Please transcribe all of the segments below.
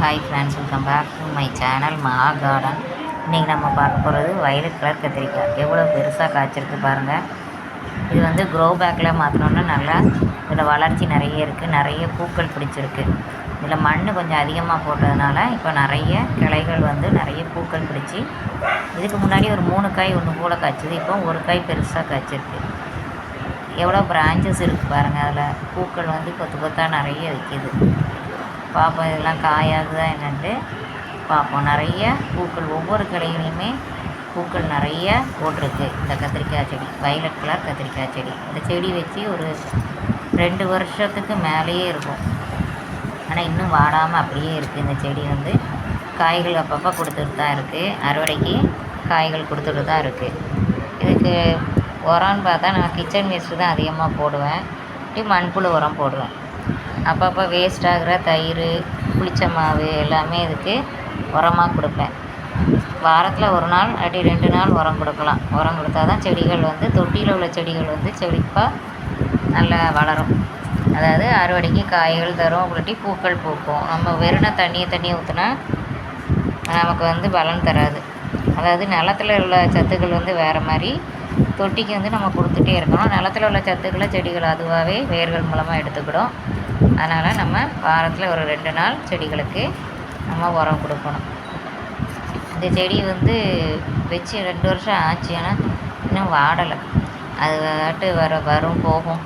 Hi friends welcome back to my channel Maha garden இன்றைக்கி நம்ம பார்க்க போகிறது வயலட் கலர் கத்திரிக்காய். எவ்வளோ பெருசாக காய்ச்சிருக்கு பாருங்கள் இது வந்து க்ரோ பேக்கில் மாற்றினோன்னா நல்லா இதில் வளர்ச்சி நிறைய இருக்குது நிறைய பூக்கள் பிடிச்சிருக்கு. இதில் மண் கொஞ்சம் அதிகமாக போட்டதுனால இப்போ நிறைய கிளைகள் வந்து நிறைய பூக்கள் பிடிச்சி இதுக்கு முன்னாடி ஒரு மூணு காய் ஒன்று போல் காய்ச்சிது. இப்போ ஒரு காய் பெருசாக காய்ச்சிருக்கு. எவ்வளோ பிரான்ச்சஸ் இருக்குது பாருங்கள் அதில். பூக்கள் வந்து கொத்து கொத்தாக நிறைய விற்கிது பார்ப்போம் இதெல்லாம் காயாகுதா என்னன்ட்டு பார்ப்போம் நிறைய பூக்கள் ஒவ்வொரு கடையிலையுமே பூக்கள் நிறைய போட்டிருக்கு. இந்த கத்திரிக்காய் செடி வயலட் கலர் கத்திரிக்காய் செடி. இந்த செடி வச்சு ஒரு ரெண்டு வருஷத்துக்கு மேலேயே இருக்கும். ஆனால் இன்னும் வாடாமல் அப்படியே இருக்குது இந்த செடி வந்து. காய்கள் அப்பப்போ கொடுத்துட்டு தான் இருக்குது அறுவடைக்கு காய்கள் கொடுத்துட்டு தான் இருக்குது இதுக்கு உரம்னு பார்த்தா நான் கிச்சன் வேஸ்ட்டு தான் அதிகமாக போடுவேன். இப்படி மண்புழு உரம் போடுவேன். அப்பப்போ வேஸ்ட் ஆகிற தயிர் புளிச்ச மாவு எல்லாமே இதுக்கு உரமாக கொடுப்பேன். வாரத்தில் ஒரு நாள் அப்படி ரெண்டு நாள் உரம் கொடுக்கலாம். உரம் கொடுத்தா தான் செடிகள் வந்து தொட்டியில் உள்ள செடிகள் வந்து செழிப்பாக நல்லா வளரும். அதாவது அறுவடைக்கு காய்கள் தரும் இல்லாட்டி பூக்கள் பூக்கும். நம்ம வெறுன தண்ணியை தண்ணியை ஊற்றினா நமக்கு வந்து பலன் தராது. அதாவது நிலத்தில் உள்ள சத்துக்கள் வந்து வேறு மாதிரி தொட்டிக்கு வந்து நம்ம கொடுத்துட்டே இருக்கணும். நிலத்தில் உள்ள சத்துக்களை செடிகள் அதுவாகவே வேர்கள் மூலமாக எடுத்துக்கிடும். அதனால் நம்ம வாரத்தில் ஒரு ரெண்டு நாள் செடிகளுக்கு நம்ம உரம் கொடுக்கணும். இந்த செடி வந்து வச்சு ரெண்டு வருஷம் ஆச்சு ஆனால் இன்னும் வாடலை. அது வாட்டு வர வரும் போகும்.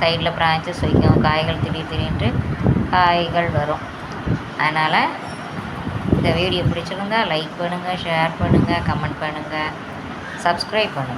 சைடில் பிரான்ச்சஸ் வைக்கும் காய்கள் திடீர் திடீர்னு காய்கள் வரும். அதனால் இந்த வீடியோ பிடிச்சிருந்தா லைக் பண்ணுங்கள் ஷேர் பண்ணுங்கள் கமெண்ட் பண்ணுங்கள் சப்ஸ்கிரைப் பண்ணுங்கள்